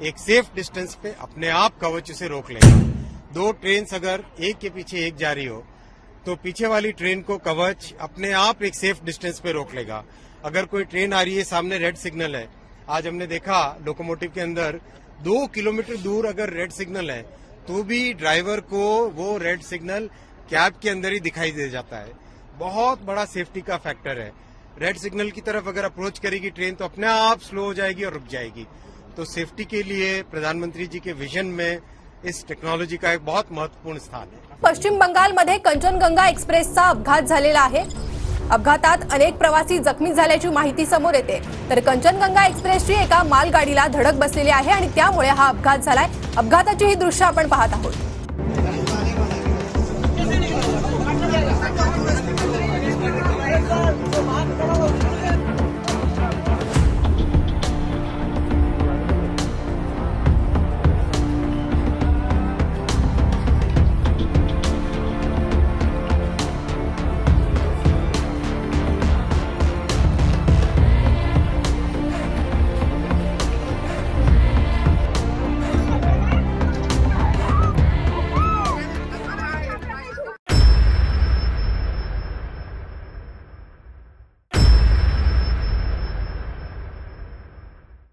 एक safe distance पे अपने आप कवच उसे रोक लेगा। दो ट्रेन अगर एक के पीछे एक जा रही हो तो पीछे वाली ट्रेन को कवच अपने आप एक सेफ़ डिस्टेंस पे रोक लेगा। अगर कोई ट्रेन आ रही है, सामने रेड सिग्नल है। आज हमने देखा लोकोमोटिव के अंदर दो किलोमीटर दूर अगर रेड सिग्नल है तो भी ड्राइवर को वो रेड सिग्नल कैब के अंदर ही दिखाई दे जाता है। बहुत बड़ा सेफ्टी का फैक्टर है। रेड सिग्नल की तरफ़ अगर अप्रोच करेगी ट्रेन तो अपने आप स्लो हो जाएगी और रुक जाएगी। तो सेफ्टी के लिए प्रधानमंत्री जी के विजन में इस टेक्नॉलॉजी का एक बहुत महत्त्वपूर्ण स्थान है। पश्चिम बंगालमध्ये कंचनगंगा एक्सप्रेसचा अपघात झालेला आहे. अपघातात अनेक प्रवासी जखमी झाल्याची माहिती समोर येते. तर कंचनगंगा एक्सप्रेसची एका मालगाडीला धडक बसलेली आहे आणि त्यामुळे हा अपघात झालाय. अपघाताची ही दृश्य आपण पाहत आहोत.